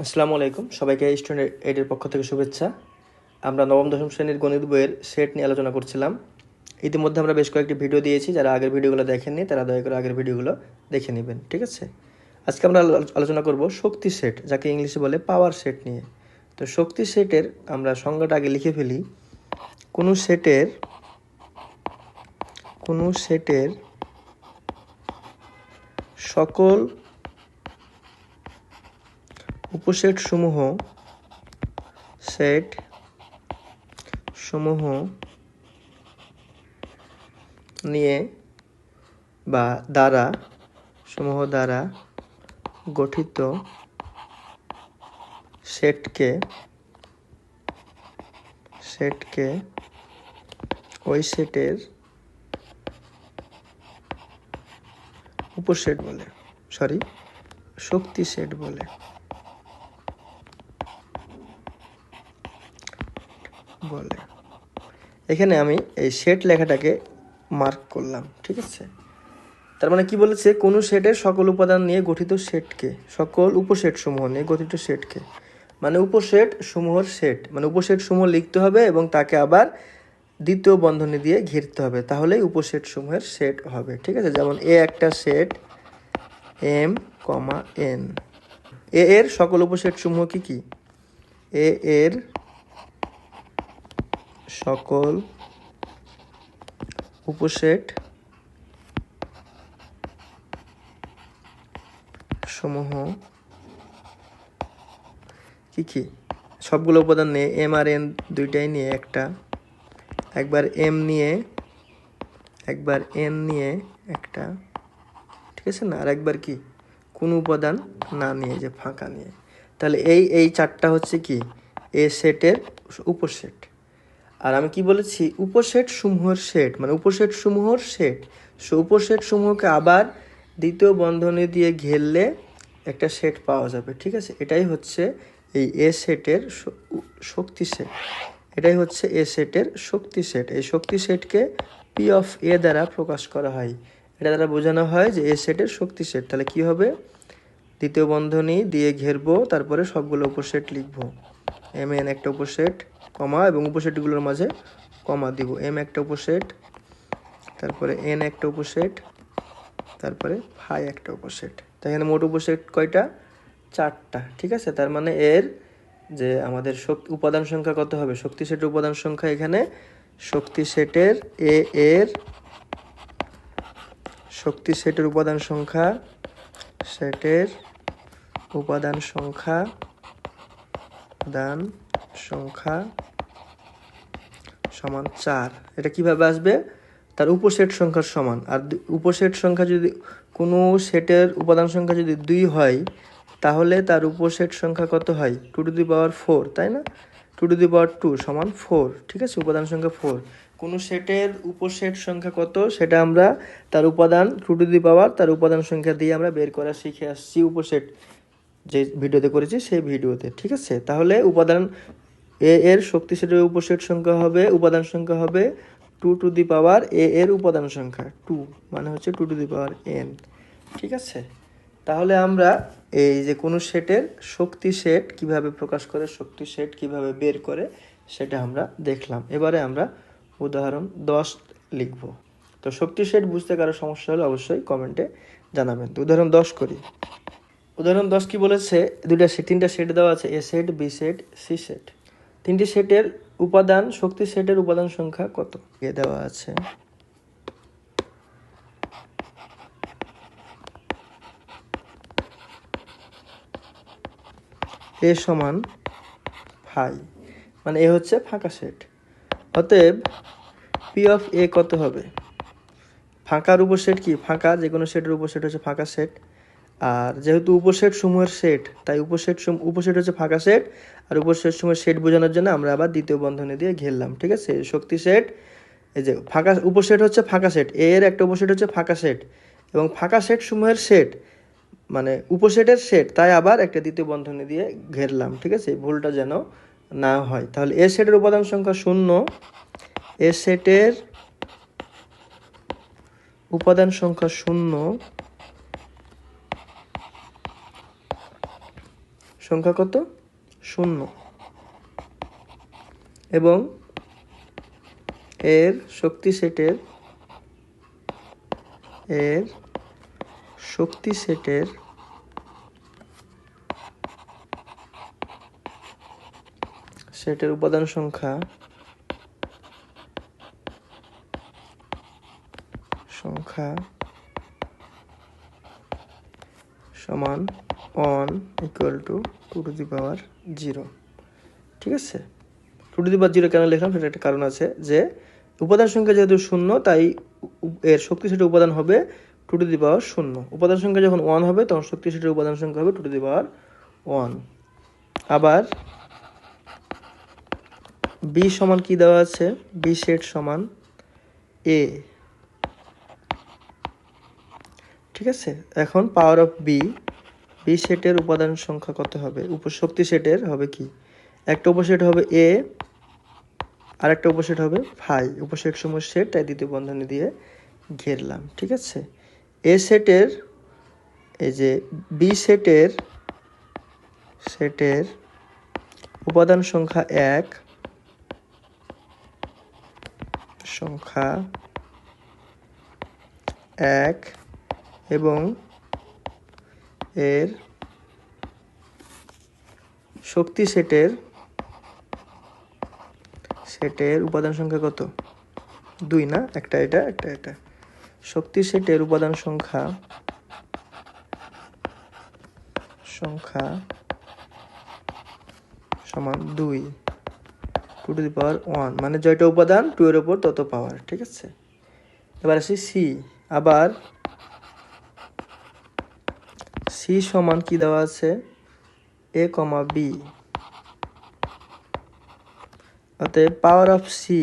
আসসালামু আলাইকুম। সবাইকে স্টুডেন্ট এইডের পক্ষ থেকে শুভেচ্ছা। আমরা নবম, দশম শ্রেণির গণিত বইয়ের সেট নিয়ে আলোচনা করছিলাম। ইতিমধ্যে আমরা বেশ কয়েকটি ভিডিও দিয়েছি। যারা আগের ভিডিওগুলো দেখেননি, তারা দয়া করে আগের ভিডিওগুলো দেখে নেবেন, ঠিক আছে? আজকে আমরা আলো- আলোচনা করব শক্তি সেট, যাকে ইংলিশে বলে পাওয়ার সেট নিয়ে। তো শক্তি সেটের আমরা সংজ্ঞাটা আগে লিখে ফেলি। কোনো সেটের কোনো সেটের সকল উপসেট সমূহ, সেট সমূহ নিয়ে বা দ্বারা, সমূহ দ্বারা গঠিত সেটকে সেটকে ওই সেটের উপসেট বলে সরি শক্তি সেট বলে। বলে। এখানে আমি এই সেট লেখাটাকে মার্ক করলাম, ঠিক আছে? তার মানে কি বলেছে? কোনো সেটের সকল উপাদান নিয়ে গঠিত সেটকে সকল উপসেট সমূহ নিয়ে গঠিত সেটকে মানে উপসেট সমূহর সেট মানে উপসেট সমূহ লিখতে হবে এবং তাকে আবার দ্বিতীয় বন্ধনী দিয়ে ঘিরতে হবে। তাহলেই উপসেট সমূহের সেট হবে, ঠিক আছে? যেমন এ একটা set M comma N A এর সকল উপসেট সমূহ কি কি? এ এর সকল উপসেট সমূহ কি কি? সবগুলো উপাদান নিয়ে এম আর এন দুইটাই নিয়ে একটা, একবার এম নিয়ে, একবার এন নিয়ে একটা, ঠিক আছে না? আর একবার কি? কোন উপাদান না নিয়ে, যে ফাঁকা নিয়ে। তাহলে এই এই চারটা হচ্ছে কি? এ সেটের উপসেট। আর আমি কি বলেছি? উপসেট সমূহের সেট। মানে উপসেট সমূহর সেট। সো উপসেট সমূহকে আবার দ্বিতীয় বন্ধনী দিয়ে ঘেরলে একটা সেট পাওয়া যাবে, ঠিক আছে? এটাই হচ্ছে এই এ সেটের শক্তি সেট। এটাই হচ্ছে এ সেটের শক্তি সেট। এই শক্তি সেটকে পি অফ এ দ্বারা প্রকাশ করা হয়। এটা দ্বারা বোঝানো হয় যে এ সেটের শক্তি সেট। তাহলে কি হবে? দ্বিতীয় বন্ধনী দিয়ে ঘেরবো, তারপরে সবগুলো উপসেট লিখব। এম এন একটা উপসেট। কমা এবং উপসেটগুলোর মাঝে কমা দিব। এম একটা উপসেট, তারপরে এন একটা উপসেট, তারপরে ফাই একটা উপসেট। তাই এখানে মোট উপসেট কয়টা? চারটা, ঠিক আছে? তার মানে এর যে আমাদের শক্তি, উপাদান সংখ্যা কত হবে? শক্তি সেটের উপাদান সংখ্যা এখানে শক্তি সেটের এ এর শক্তি সেটের উপাদান সংখ্যা, সেটের উপাদান সংখ্যা উপাদান সংখ্যা সমান চার। এটা কীভাবে আসবে? তার উপসেট সংখ্যার সমান। আর উপসেট সংখ্যা যদি, কোনো সেটের উপাদান সংখ্যা যদি দুই হয়, তাহলে তার উপসেট সংখ্যা কত হয়? Two to the power four, তাই না? Two to the power two সমান ফোর, ঠিক আছে? উপাদান সংখ্যা ফোর। কোনো সেটের উপসেট সংখ্যা কত? সেটা আমরা তার উপাদান টু টু দি পাওয়ার, তার উপাদান সংখ্যা দিয়ে আমরা বের করা শিখে আসছি উপসেট। যে ভিডিওতে করেছি, সেই ভিডিওতে, ঠিক আছে? তাহলে উপাদান এ এর শক্তি সেটের উপসেট সংখ্যা হবে, উপাদান সংখ্যা হবে টু টু দি পাওয়ার এ এর উপাদান সংখ্যা টু মানে হচ্ছে two to the power N ঠিক আছে? তাহলে আমরা এই যে কোনো সেটের শক্তি সেট কীভাবে প্রকাশ করে, শক্তি সেট কীভাবে বের করে, সেটা আমরা দেখলাম। এবারে আমরা উদাহরণ দশ লিখব। তো শক্তি সেট বুঝতে কারও সমস্যা হলে অবশ্যই কমেন্টে জানাবেন। তো উদাহরণ দশ করি। উদাহরণ দশ কি বলেছে? দুইটা সেট তিনটা সেট দেওয়া আছে A set B set C set. তিনটি সেটের উপাদান, শক্তি সেটের উপাদান সংখ্যা কত? দেওয়া আছে? এ সমান ফাই মানে এ হচ্ছে ফাঁকা সেট। অতএব পি অফ এ কত হবে? ফাঁকার উপসেট কি? ফাঁকা যে কোনো সেটের উপর সেট হচ্ছে ফাঁকা সেট। আর যেহেতু উপসেট সমূহের সেট তাই উপসেট উপসেট হচ্ছে ফাঁকা সেট আর উপসেট সমূহের সেট বোঝানোর জন্য আমরা আবার দ্বিতীয় বন্ধনী দিয়ে ঘেরলাম, ঠিক আছে? শক্তি সেট এই যে ফাঁকা, উপসেট হচ্ছে ফাঁকা সেট এ এর একটা উপসেট হচ্ছে ফাঁকা সেট এবং ফাঁকা সেট সমূহের সেট মানে উপসেটের সেট তাই আবার একটা দ্বিতীয় বন্ধনী দিয়ে ঘেরলাম, ঠিক আছে? ভুলটা যেন না হয়। তাহলে এ সেটের উপাদান সংখ্যা শূন্য, এ সেটের উপাদান সংখ্যা শূন্য সংখ্যা কত? শূন্য। এবং এর শক্তি সেটের, এর শক্তি সেটের সেটের উপাদান সংখ্যা সংখ্যা সমান on equal to two to the power zero ঠিক আছে? Two to the power zero কেন লিখলাম? সেটা একটা কারণ আছে যে উপাদান সংখ্যা যেহেতু শূন্য, তাই এর শক্তি সেটের উপাদান হবে টু টু দি পাওয়ার শূন্য। উপাদান সংখ্যা যখন ওয়ান হবে, তখন শক্তি সেটের উপাদান সংখ্যা হবে two to the power one আবার বি সমান কি দেওয়া আছে? বি সেট সমান এ ঠিক আছে? এখন পাওয়ার অফ বি বি সেটের উপাদান সংখ্যা কত হবে? উপশক্তি সেটের হবে কি? একটা উপসেট হবে এ আর একটা উপসেট হবে ফাই। উপসেট সমূহ সেট, তাই দ্বিতীয় বন্ধনী দিয়ে ঘেরলাম, ঠিক আছে? এ সেটের, এই যে বি সেটের সেটের উপাদান সংখ্যা এক সংখ্যা এক এবং এর শক্তি সেটের সেটের উপাদান সংখ্যা কত? দুই না? একটা এটা একটা এটা। শক্তি সেটের উপাদান সংখ্যা সংখ্যা সমান দুই two to the power one. মানে জয়টা উপাদান, টু এর ওপর তত পাওয়ার, ঠিক আছে? এবার আসি সি। আবার সি সমান কি দেওয়া আছে? A comma B. অতএব পাওয়ার অফ সি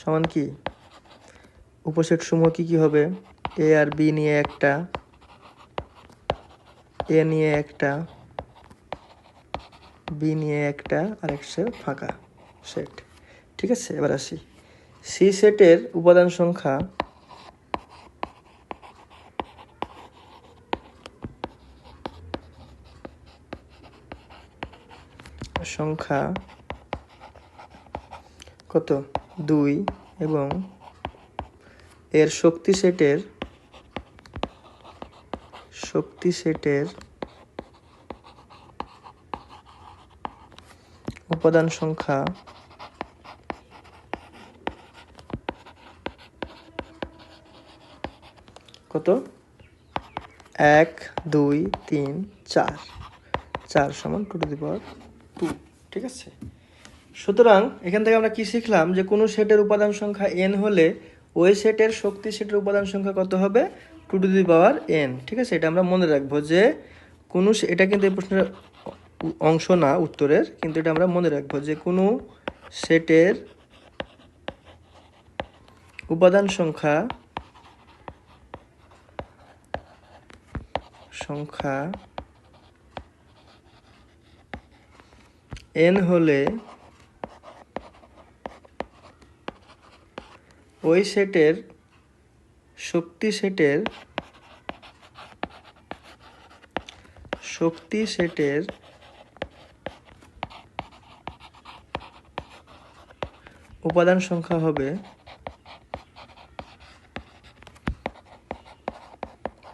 সমান কি? উপসেট সমূহ কি কি হবে? এ আর বি নিয়ে একটা এ নিয়ে একটা বি নিয়ে একটা, আর এক সেট ফাঁকা সেট। ঠিক আছে? এবার আসি। সি সেটের উপাদান সংখ্যা সংখ্যা কত? দুই এবং এর শক্তি সেটের শক্তি সেটের উপাদান সংখ্যা কত? এক, দুই, তিন, চার। চার সমান two to the power two ঠিক আছে? সুতরাং এখান থেকে আমরা কি শিখলাম? যে কোনো সেটের উপাদান সংখ্যা এন হলে ওই সেটের শক্তি সেটের উপাদান সংখ্যা কত হবে? Two to the power N ঠিক আছে? এটা আমরা মনে রাখব যে কোনো এটা কিন্তু এই প্রশ্নের অংশ না, উত্তরের, কিন্তু এটা আমরা মনে রাখব যে কোনো সেটের উপাদান সংখ্যা সংখ্যা এন হলে ওই সেটের শক্তি সেটের শক্তি সেটের উপাদান সংখ্যা হবে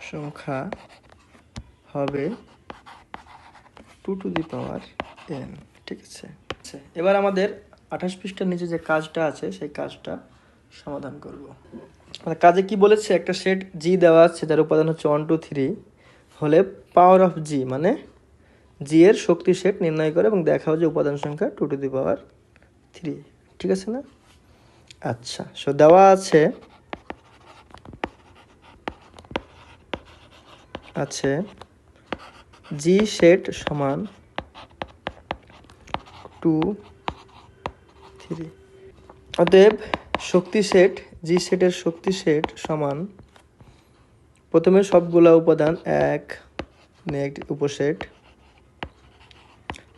সংখ্যা হবে two to the power N ঠিক আছে। আচ্ছা এবার আমাদের আঠাশ পৃষ্ঠার নিচে যে কাজটা আছে, সেই কাজটা সমাধান করব। মানে কাজে কি বলেছে? একটা সেট জি দেওয়া আছে, যার উপাদান হচ্ছে ওয়ান টু থ্রি হলে পাওয়ার অফ জি মানে জি এর শক্তি সেট নির্ণয় করে এবং দেখাও যে উপাদান সংখ্যা two to the power three ঠিক আছে না? আচ্ছা সো দেওয়া আছে আছে জি সেট সমান টু, থ্রি। অতএব শক্তি সেট জি সেটের শক্তি সেট সমান প্রথমে সবগুলা উপাদান এক নেক্সট উপসেট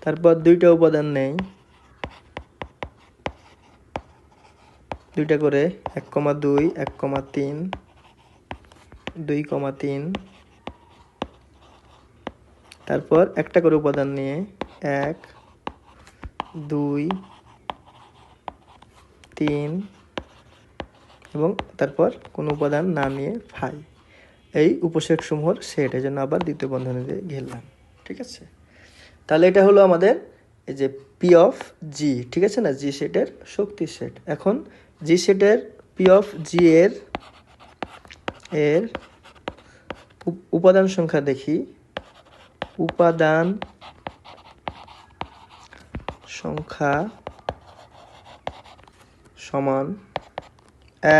তারপর দুইটা উপাদান নেই। দুইটা করে এক কমা দুই, এক কমা তিন, দুই কমা তিন। তারপর একটা করে উপাদান নিয়ে এক দুই, তিন এবং তারপর কোনো উপাদান না নিয়ে ফাই। এই উপসেট সমূহর সেট, এই জন্য আবার দ্বিতীয় বন্ধনী দিয়ে ঘেরলাম, ঠিক আছে? তাহলে এটা হলো আমাদের এই যে পি অফ জি ঠিক আছে না? জি সেটের শক্তি সেট। এখন জি সেটের পি অফ জি এর এর উপ- উপাদান সংখ্যা দেখি। উপাদান সংখ্যা সমান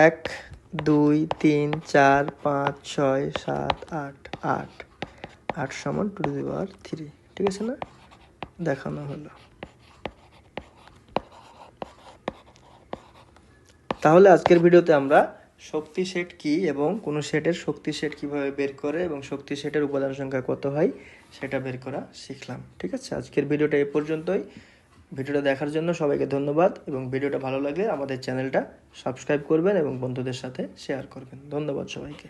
এক, দুই, তিন, চার, পাঁচ, ছয়, সাত, আট আট। আট সমান টু দি পাওয়ার থ্রি। ঠিক আছে না? দেখানো হলো। তাহলে আজকের ভিডিওতে আমরা শক্তি সেট কি এবং কোন সেটের শক্তি সেট কীভাবে বের করে এবং শক্তি সেটের উপাদান সংখ্যা কত হয়, সেটা বের করা শিখলাম। ঠিক আছে? আজকের ভিডিওটা এ পর্যন্তই। ভিডিওটা দেখার জন্য সবাইকে ধন্যবাদ এবং ভিডিওটা ভালো লাগলে আমাদের চ্যানেলটা সাবস্ক্রাইব করবেন এবং বন্ধুদের সাথে শেয়ার করবেন। ধন্যবাদ সবাইকে।